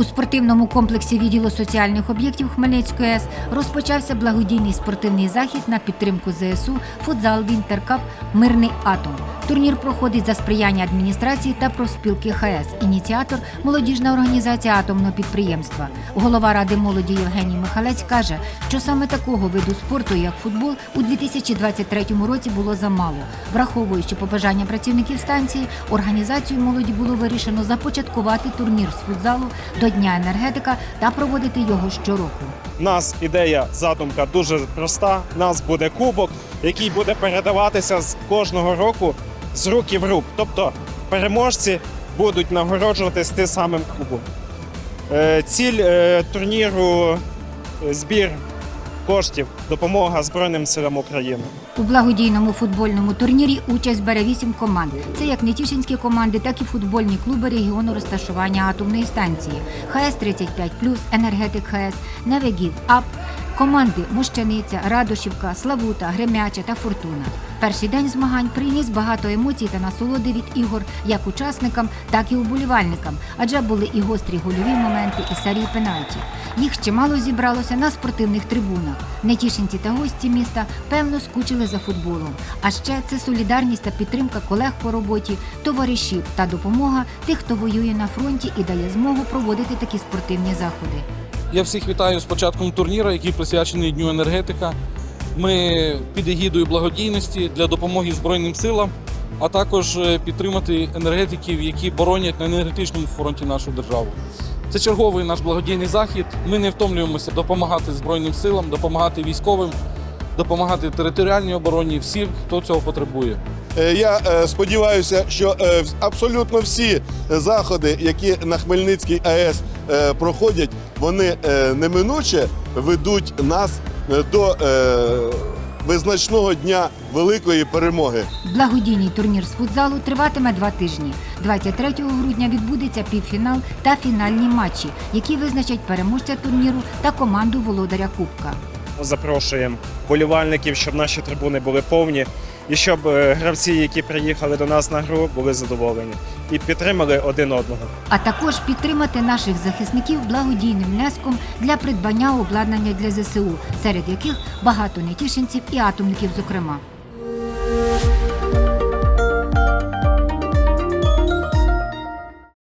У спортивному комплексі відділу соціальних об'єктів Хмельницької АЕС розпочався благодійний спортивний захід на підтримку ЗСУ футзал Вінтеркап Мирний атом. Турнір проходить за сприяння адміністрації та профспілки ХС. Ініціатор молодіжна організація атомного підприємства. Голова ради молоді Євгеній Михалець каже, що саме такого виду спорту, як футбол, у 2023 році було замало. Враховуючи побажання працівників станції, організацію молоді було вирішено започаткувати турнір з футзалу до Дня енергетика та проводити його щороку. У нас ідея задумка дуже проста. У нас буде кубок, який буде передаватися з кожного року з руки в рук. Тобто переможці будуть нагороджуватись тим самим кубом. Е, Ціль е, турніру е, збір коштів, допомога Збройним силам України. У благодійному футбольному турнірі участь бере вісім команд. Це як нетішинські команди, так і футбольні клуби регіону розташування атомної станції. ХС 35 енергетик ХС, Невегів АП. Команди Мощаниця, Радошівка, Славута, Гремяча та Фортуна. Перший день змагань приніс багато емоцій та насолоди від ігор як учасникам, так і уболівальникам, адже були і гострі гольові моменти, і серії пенальті. Їх чимало зібралося на спортивних трибунах. Нетішинці та гості міста певно скучили за футболом. А ще це солідарність та підтримка колег по роботі, товаришів та допомога тих, хто воює на фронті і дає змогу проводити такі спортивні заходи. Я всіх вітаю з початком турніру, який присвячений Дню енергетика. Ми під егідою благодійності для допомоги Збройним силам, а також е, підтримати енергетиків, які боронять на енергетичному фронті нашу державу. Це черговий наш благодійний захід. Ми не втомлюємося допомагати Збройним силам, допомагати військовим, допомагати територіальній обороні, всім, хто цього потребує. Е, Я е, сподіваюся, що абсолютно всі заходи, які на Хмельницькій АЕС проходять, вони е, неминуче ведуть нас е, до е, визначного дня великої перемоги. Благодійний турнір з футзалу триватиме два тижні. 23 грудня відбудеться півфінал та фінальні матчі, які визначать переможця турніру та команду володаря Кубка. Запрошуємо болівальників, щоб наші трибуни були повні, і щоб е, гравці, які приїхали до нас на гру, були задоволені і підтримали один одного. А також підтримати наших захисників благодійним внеском для придбання обладнання для ЗСУ, серед яких багато нетішинців і атомників, зокрема.